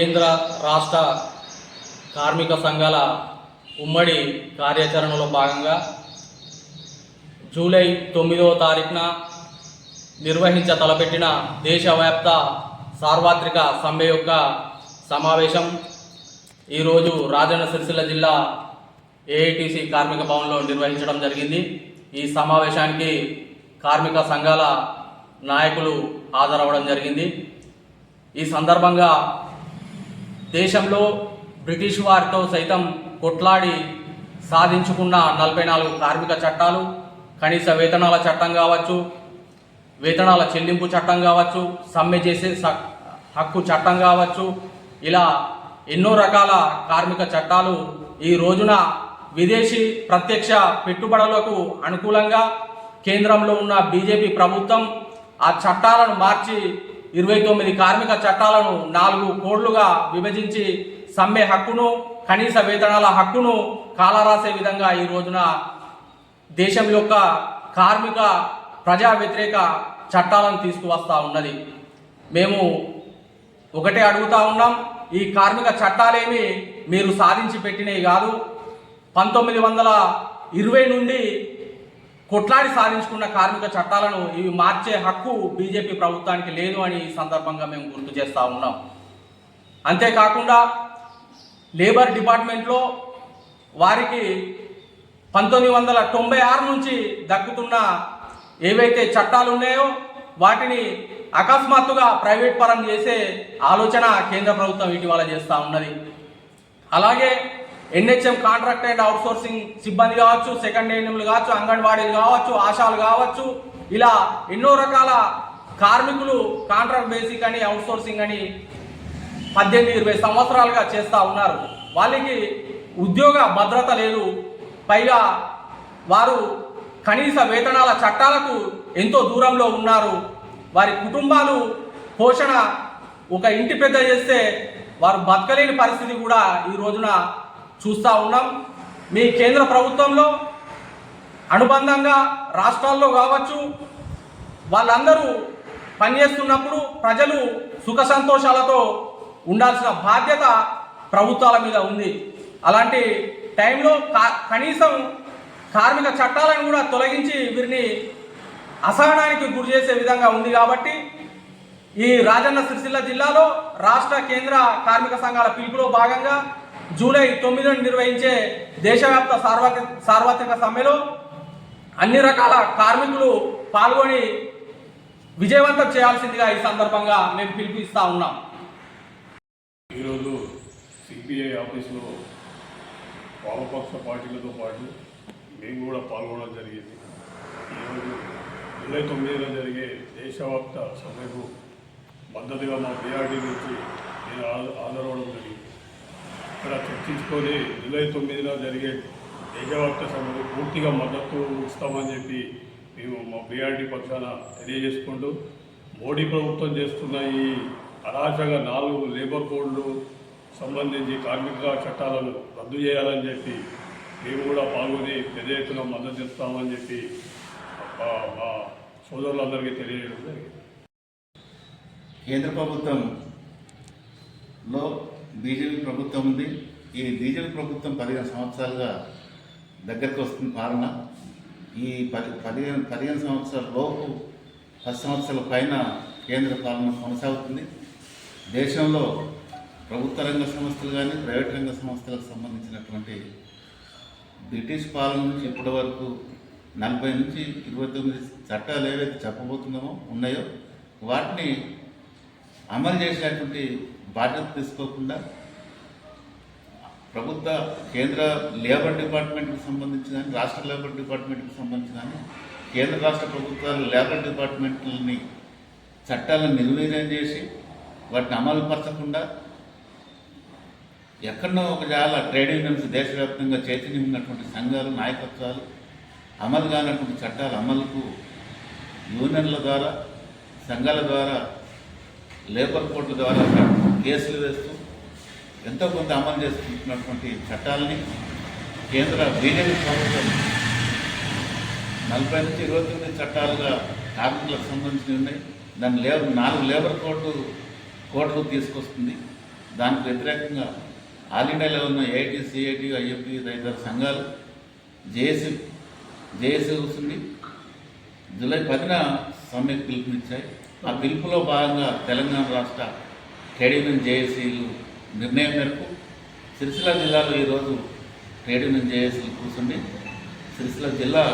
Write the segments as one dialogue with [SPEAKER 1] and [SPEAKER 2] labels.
[SPEAKER 1] కేంద్ర రాష్ట్ర కార్మిక సంఘాల ఉమ్మడి కార్యాచరణలో భాగంగా జూలై తొమ్మిదవ తారీఖున నిర్వహించ తలపెట్టిన దేశవ్యాప్త సార్వత్రిక సమ్మె యొక్క సమావేశం. ఈరోజు రాజన్న సిరిసిల్ల జిల్లా ఏఐటిసి కార్మిక భవన్లో నిర్వహించడం జరిగింది. ఈ సమావేశానికి కార్మిక సంఘాల నాయకులు హాజరవ్వడం జరిగింది. ఈ సందర్భంగా దేశంలో బ్రిటిష్ వారితో సైతం కొట్లాడి సాధించుకున్న నలభై నాలుగు కార్మిక చట్టాలు కనీస వేతనాల చట్టం కావచ్చు వేతనాల చెల్లింపు చట్టం కావచ్చు సమ్మె చేసే హక్కు చట్టం కావచ్చు ఇలా ఎన్నో రకాల కార్మిక చట్టాలు ఈ రోజున విదేశీ ప్రత్యక్ష పెట్టుబడులకు అనుకూలంగా కేంద్రంలో ఉన్న బీజేపీ ప్రభుత్వం ఆ చట్టాలను మార్చి ఇరవై తొమ్మిది కార్మిక చట్టాలను నాలుగు కోడ్లుగా విభజించి సమ్మె హక్కును కనీస వేతనాల హక్కును కాలరాసే విధంగా ఈ రోజున దేశం యొక్క కార్మిక ప్రజా వ్యతిరేక చట్టాలను తీసుకువస్తా ఉన్నది. మేము ఒకటే అడుగుతా ఉన్నాం ఈ కార్మిక చట్టాలేమి మీరు సాధించి పెట్టినవి కాదు. పంతొమ్మిది వందల ఇరవై నుండి కొట్లాడి సాధించుకున్న కార్మిక చట్టాలను ఇవి మార్చే హక్కు బీజేపీ ప్రభుత్వానికి లేదు అని ఈ సందర్భంగా మేము గుర్తు చేస్తూ ఉన్నాం. అంతేకాకుండా లేబర్ డిపార్ట్మెంట్లో వారికి పంతొమ్మిది వందల తొంభై ఆరు నుంచి దక్కుతున్న ఏవైతే చట్టాలు ఉన్నాయో వాటిని అకస్మాత్తుగా ప్రైవేట్ పరం చేసే ఆలోచన కేంద్ర ప్రభుత్వం ఇటీవల చేస్తూ ఉన్నది. అలాగే ఎన్హెచ్ఎం కాంట్రాక్ట్ అండ్ అవుట్సోర్సింగ్ సిబ్బంది కావచ్చు సెకండ్ ఏఎన్ఎంలు కావచ్చు అంగన్వాడీలు కావచ్చు ఆశాలు కావచ్చు. ఇలా ఎన్నో రకాల కార్మికులు కాంట్రాక్ట్ బేసిక్ అని అవుట్సోర్సింగ్ అని పద్దెనిమిది ఇరవై సంవత్సరాలుగా చేస్తూ ఉన్నారు. వాళ్ళకి ఉద్యోగ భద్రత లేదు. పైగా వారు కనీస వేతనాల చట్టాలకు ఎంతో దూరంలో ఉన్నారు. వారి కుటుంబాలు పోషణ ఒక ఇంటి పెద్ద చేస్తే వారు బతకలేని పరిస్థితి కూడా ఈ రోజున చూస్తూ ఉన్నాం. మీ కేంద్ర ప్రభుత్వంలో అనుబంధంగా రాష్ట్రాల్లో కావచ్చు వాళ్ళందరూ పనిచేస్తున్నప్పుడు ప్రజలు సుఖ సంతోషాలతో ఉండాల్సిన బాధ్యత ప్రభుత్వాల మీద ఉంది. అలాంటి టైంలో కా- కనీసం కార్మిక చట్టాలను కూడా తొలగించి వీరిని అసహనానికి గురి చేసే విధంగా ఉంది కాబట్టి ఈ రాజన్న సిరిసిల్ల జిల్లాలో రాష్ట్ర కేంద్ర కార్మిక సంఘాల పిలుపులో భాగంగా జూలై తొమ్మిదిన నిర్వహించే దేశవ్యాప్త సార్వత్రిక సార్వత్రిక సమ్మెలో అన్ని రకాల కార్మికులు పాల్గొని విజయవంతం చేయాల్సిందిగా ఈ సందర్భంగా మేము పిలిపిస్తూ ఉన్నాం.
[SPEAKER 2] ఈరోజు సిపిఐ ఆఫీసులో వామపక్ష పార్టీలతో పాటు మేము కూడా పాల్గొనడం జరిగింది. ఈరోజు జూలై తొమ్మిదిన జరిగే దేశవ్యాప్త సమ్మెకు మద్దతుగా మా బీఆర్డీ నుంచి నేను హాజరవడం ఇక్కడ చర్చించుకొని జూలై తొమ్మిదిన జరిగే దేశవ్యాప్త సభకు పూర్తిగా మద్దతు ఇస్తామని చెప్పి మేము మా బీఆర్డీ పక్షాన తెలియజేసుకుంటూ మోడీ ప్రభుత్వం చేస్తున్న ఈ అరాచక నాలుగు లేబర్ కోడ్లు సంబంధించి కార్మిక చట్టాలను రద్దు చేయాలని చెప్పి మేము కూడా పాల్గొని పెద్ద ఎత్తున మద్దతు ఇస్తామని చెప్పి మా- మా సోదరులందరికీ తెలియజేయడం జరిగింది.
[SPEAKER 3] కేంద్ర ప్రభుత్వంలో బీజేపీ ప్రభుత్వం ఉంది. ఈ బీజేపీ ప్రభుత్వం పదిహేను సంవత్సరాలుగా దగ్గరకు వస్తుంది పాలన. ఈ పది పదిహేను పదిహేను సంవత్సరాల లోపు పది సంవత్సరాల పైన కేంద్ర పాలన కొనసాగుతుంది. దేశంలో ప్రభుత్వ రంగ సంస్థలు కానీ ప్రైవేట్ రంగ సంస్థలకు సంబంధించినటువంటి బ్రిటిష్ పాలన నుంచి ఇప్పటి వరకు నలభై నుంచి ఇరవై తొమ్మిది చట్టాలు ఏవైతే చెప్పబోతున్నామో ఉన్నాయో వాటిని అమలు చేసేటువంటి బాధ్యత తీసుకోకుండా ప్రభుత్వ కేంద్ర లేబర్ డిపార్ట్మెంట్కి సంబంధించి కానీ రాష్ట్ర లేబర్ డిపార్ట్మెంట్కి సంబంధించి కానీ కేంద్ర రాష్ట్ర ప్రభుత్వాలు లేబర్ డిపార్ట్మెంట్లని చట్టాలను నిర్వీర్యం చేసి వాటిని అమలు పరచకుండా ఎక్కడో ఒక చాలా ట్రేడ్ యూనియన్స్ దేశవ్యాప్తంగా చైతన్యం ఉన్నటువంటి సంఘాలు నాయకత్వాలు అమలు కానటువంటి చట్టాల అమలుకు యూనియన్ల ద్వారా సంఘాల ద్వారా లేబర్ కోర్టు ద్వారా కేసులు వేస్తూ ఎంతో కొంత అమలు చేసుకుంటున్నటువంటి చట్టాలని కేంద్ర బీజేపీ ప్రభుత్వం నలభై నుంచి ఇరవై తొమ్మిది చట్టాలుగా కార్మికులకు సంబంధించి ఉన్నాయి. దాని లేబర్ నాలుగు లేబర్ కోర్టు కోర్టుకు తీసుకొస్తుంది. దానికి వ్యతిరేకంగా ఆల్ ఇండియాలో ఉన్న ఏఐటి సిఐటి ఐఎఫ్టి తదితర సంఘాలు జేఏసీ జేఏసీ కూర్చుంది. జూలై పదిన సమ్మెకు పిలుపునిచ్చాయి. ఆ పిలుపులో భాగంగా తెలంగాణ రాష్ట్ర ట్రేడ్ యూనియన్ జేఏసీలు నిర్ణయం మేరకు సిరిసిల్ల జిల్లాలో ఈరోజు ట్రేడ్ యూనియన్ జేఏసీలు కూర్చుండి సిరిసిల్ల జిల్లా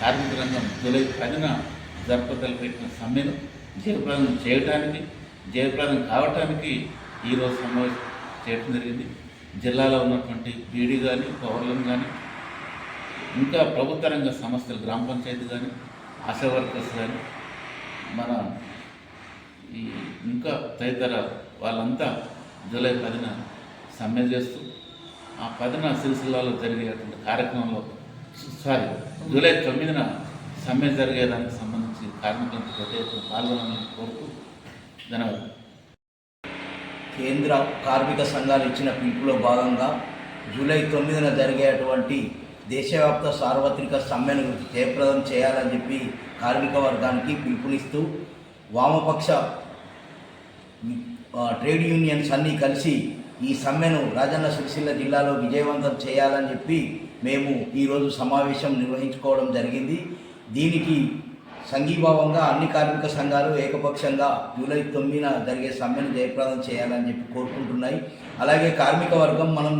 [SPEAKER 3] కార్మిక రంగం జూలై పదిన జరపదలపెట్టిన సమ్మెను జయప్రదం చేయడానికి జయప్రదం కావటానికి ఈరోజు సమావేశం చేయడం జరిగింది. జిల్లాలో ఉన్నటువంటి బీడీ కానీ పౌరులను కానీ ఇంకా ప్రభుత్వ రంగ సంస్థలు గ్రామ పంచాయతీ కానీ ఆశా వర్కర్స్ కానీ మన ఈ ఇంకా తదితర వాళ్ళంతా జూలై పదిన సమ్మె చేస్తూ ఆ పదిన సిరిసిల్లాలో జరిగేటువంటి కార్యక్రమంలో సారీ జూలై తొమ్మిదిన సమ్మె జరిగేదానికి సంబంధించి కార్మికులను పెద్ద ఎత్తున పాల్గొనాలని కోరుతూ ధన్యవాదాలు.
[SPEAKER 4] కేంద్ర కార్మిక సంఘాలు ఇచ్చిన పిలుపులో భాగంగా జూలై తొమ్మిదిన జరిగేటువంటి దేశవ్యాప్త సార్వత్రిక సమ్మెను జయప్రదం చేయాలని చెప్పి కార్మిక వర్గానికి పిలుపునిస్తూ వామపక్ష ట్రేడ్ యూనియన్స్ అన్నీ కలిసి ఈ సమ్మెను రాజన్న సిరిసిల్ల జిల్లాలో విజయవంతం చేయాలని చెప్పి మేము ఈరోజు సమావేశం నిర్వహించుకోవడం జరిగింది. దీనికి సంఘీభావంగా అన్ని కార్మిక సంఘాలు ఏకపక్షంగా జూలై తొమ్మిదిన జరిగే సమ్మెను జయప్రదం చేయాలని చెప్పి కోరుకుంటున్నాయి. అలాగే కార్మిక వర్గం మనం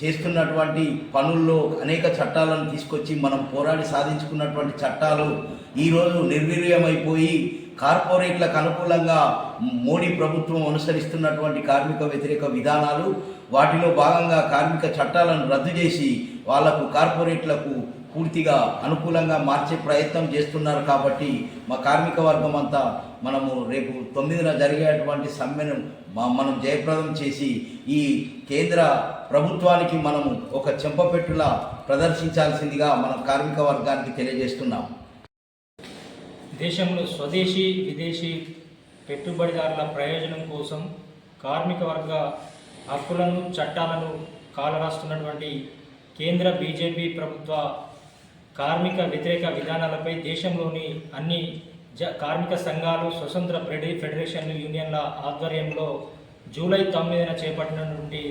[SPEAKER 4] చేస్తున్నటువంటి పనుల్లో అనేక చట్టాలను తీసుకొచ్చి మనం పోరాడి సాధించుకున్నటువంటి చట్టాలు ఈరోజు నిర్వీర్యమైపోయి కార్పొరేట్లకు అనుకూలంగా మోడీ ప్రభుత్వం అనుసరిస్తున్నటువంటి కార్మిక వ్యతిరేక విధానాలు వాటిలో భాగంగా కార్మిక చట్టాలను రద్దు చేసి వాళ్ళకు కార్పొరేట్లకు పూర్తిగా అనుకూలంగా మార్చే ప్రయత్నం చేస్తున్నారు కాబట్టి మా కార్మిక వర్గం అంతా మనము రేపు తొమ్మిదిన జరిగేటువంటి సమ్మెను మనం జయప్రదం చేసి ఈ కేంద్ర ప్రభుత్వానికి మనము ఒక చెంపపెట్టులా ప్రదర్శించాల్సిందిగా మనం కార్మిక వర్గానికి తెలియజేస్తున్నాం.
[SPEAKER 5] దేశంలో స్వదేశీ విదేశీ పెట్టుబడిదారుల ప్రయోజనం కోసం కార్మిక వర్గ హక్కులను చట్టాలను కాలరాస్తున్నటువంటి కేంద్ర బీజేపీ ప్రభుత్వ కార్మిక వ్యతిరేక విధానాలపై దేశంలోని అన్ని జ కార్మిక సంఘాలు స్వతంత్ర ఫెడరేషన్లు యూనియన్ల ఆధ్వర్యంలో జూలై తొమ్మిదిన చేపట్టినటువంటి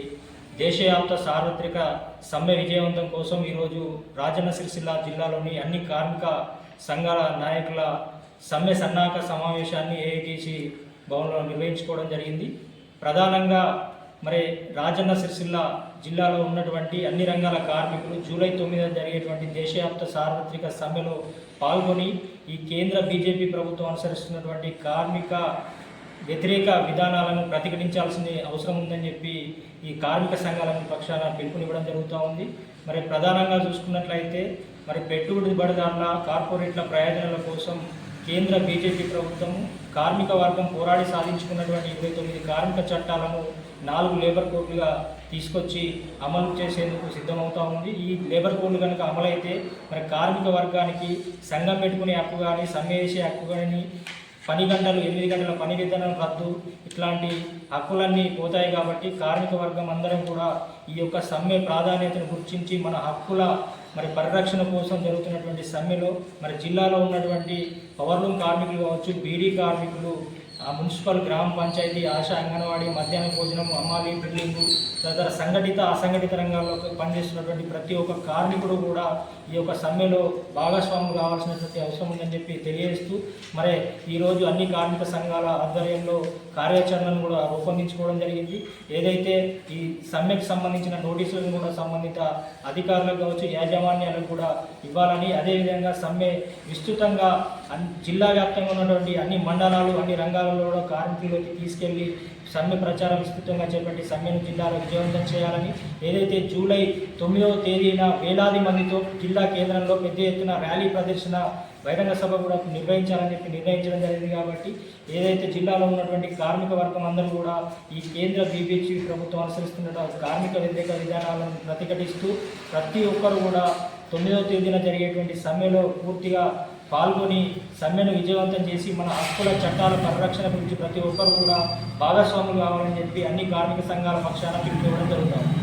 [SPEAKER 5] దేశవ్యాప్త సార్వత్రిక సమ్మె విజయవంతం కోసం ఈరోజు రాజన్న సిరిసిల్ల జిల్లాలోని అన్ని కార్మిక సంఘాల నాయకుల సమ్మె సన్నాహక సమావేశాన్ని ఏఐటీసీ భవన్లో నిర్వహించుకోవడం జరిగింది. ప్రధానంగా మరి రాజన్న సిరిసిల్ల జిల్లాలో ఉన్నటువంటి అన్ని రంగాల కార్మికులు జూలై తొమ్మిదిన జరిగేటువంటి దేశవ్యాప్త సార్వత్రిక సమ్మెలో పాల్గొని ఈ కేంద్ర బీజేపీ ప్రభుత్వం అనుసరిస్తున్నటువంటి కార్మిక వ్యతిరేక విధానాలను ప్రతిఘటించాల్సిన అవసరం ఉందని చెప్పి ఈ కార్మిక సంఘాల పక్షాన పిలుపునివ్వడం జరుగుతూ ఉంది. మరి ప్రధానంగా చూసుకున్నట్లయితే మరి పెట్టుబడిదారుల కార్పొరేట్ల ప్రయోజనాల కోసం కేంద్ర బీజేపీ ప్రభుత్వం కార్మిక వర్గం పోరాడి సాధించుకున్నటువంటి ఇరవై తొమ్మిది కార్మిక చట్టాలను నాలుగు లేబర్ కోడ్లుగా తీసుకొచ్చి అమలు చేసేందుకు సిద్ధమవుతూ ఉంది. ఈ లేబర్ కోడ్లు కనుక అమలైతే మరి కార్మిక వర్గానికి సంఘం పెట్టుకునే హక్కు కానీ సమ్మె చేసే హక్కు కానీ పని గంటలు ఎనిమిది గంటల పని విధానం రద్దు. ఇట్లాంటి హక్కులన్నీ పోతాయి కాబట్టి కార్మిక వర్గం అందరం కూడా ఈ యొక్క సమ్మె ప్రాధాన్యతను గుర్తించి మన హక్కుల మరి పరిరక్షణ కోసం జరుగుతున్నటువంటి సమ్మెలో మరి జిల్లాలో ఉన్నటువంటి పవర్లూమ్ కార్మికులు కావచ్చు బీడీ కార్మికులు మున్సిపల్ గ్రామ పంచాయతీ ఆశా అంగన్వాడీ మధ్యాహ్న భోజనం అమ్మాయి బిల్డింగ్ తదితర సంఘటిత అసంఘటిత రంగాల్లో పనిచేస్తున్నటువంటి ప్రతి ఒక్క కార్మికుడు కూడా ఈ యొక్క సమ్మెలో భాగస్వాములు కావాల్సినటువంటి అవసరం ఉందని చెప్పి తెలియజేస్తూ మరి ఈరోజు అన్ని కార్మిక సంఘాల ఆధ్వర్యంలో కార్యాచరణను కూడా రూపొందించుకోవడం జరిగింది. ఏదైతే ఈ సమ్మెకు సంబంధించిన నోటీసులను కూడా సంబంధిత అధికారులకు కావచ్చు యాజమాన్యాలకు కూడా ఇవ్వాలని అదేవిధంగా సమ్మె విస్తృతంగా జిల్లా వ్యాప్తంగా ఉన్నటువంటి అన్ని మండలాలు అన్ని రంగాలలో కూడా కార్మికులకి తీసుకెళ్ళి సమ్మె ప్రచారం విస్తృతంగా చేపట్టి సమ్మెను జిల్లాలో విజయవంతం చేయాలని ఏదైతే జూలై తొమ్మిదవ తేదీన వేలాది మందితో జిల్లా కేంద్రంలో పెద్ద ఎత్తున ర్యాలీ ప్రదర్శన బహిరంగ సభ కూడా నిర్వహించాలని చెప్పి నిర్ణయించడం జరిగింది కాబట్టి ఏదైతే జిల్లాలో ఉన్నటువంటి కార్మిక వర్గం అందరూ కూడా ఈ కేంద్ర బీబీసీ ప్రభుత్వం అనుసరిస్తున్న కార్మిక వ్యతిరేక విధానాలను ప్రతిఘటిస్తూ ప్రతి ఒక్కరు కూడా తొమ్మిదవ తేదీన జరిగేటువంటి సమ్మెలో పూర్తిగా పాల్గొని సమ్మెను విజయవంతం చేసి మన హక్కుల చట్టాల పరిరక్షణ గురించి ప్రతి ఒక్కరు కూడా భాగస్వాములు కావాలని చెప్పి అన్ని కార్మిక సంఘాల పక్షాన పిలుపునివ్వడం జరుగుతుంది.